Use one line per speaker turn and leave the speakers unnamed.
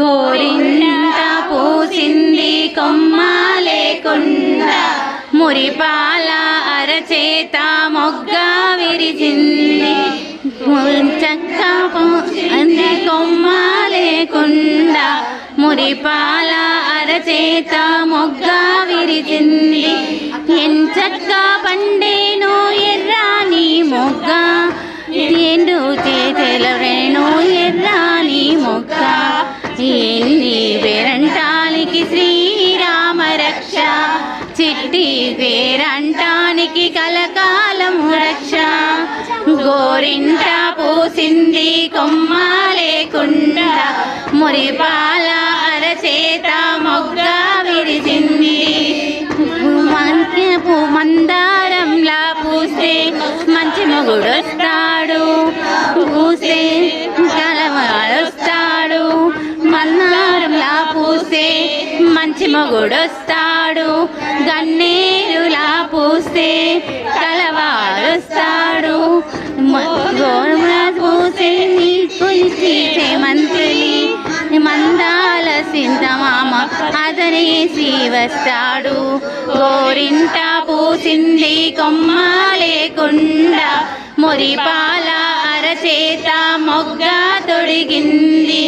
గోరింట పూసింది కొమ్మ లేకుండా మురిపాల అరచేత మొగ్గ విరిచింది. చక్క పూసింది కొమ్మ లేకుండా మురిపాల అరచేత మొగ్గ విరిచింది. ఎంచక్క పండేను ఎర్రాని మొగ్గ. ఎండు చేతల వేణు ఎర్రా చిట్టి పేరంటానికి కలకాలము రక్ష. గోరింట పూసింది కొమ్మ లేకుండా మురిపాల అరచేత మొగ్గ విరిచింది. మంచి మందారంలా పూస్తే మంచి మొగుడొస్తాడు. పూస్తే కలవాడొస్తాడు. మందారంలా పూస్తే మంచి మొగుడొస్తాడు గన్నేరులా పూస్తే తలవారొస్తాడు. పూసే నీ కొలిచి మందాల సింతమామ అతనేసి వస్తాడు గోరింట పూసింది కొమ్మ లేకుండా మురిపాల అరచేత మొగ్గ తొడిగింది.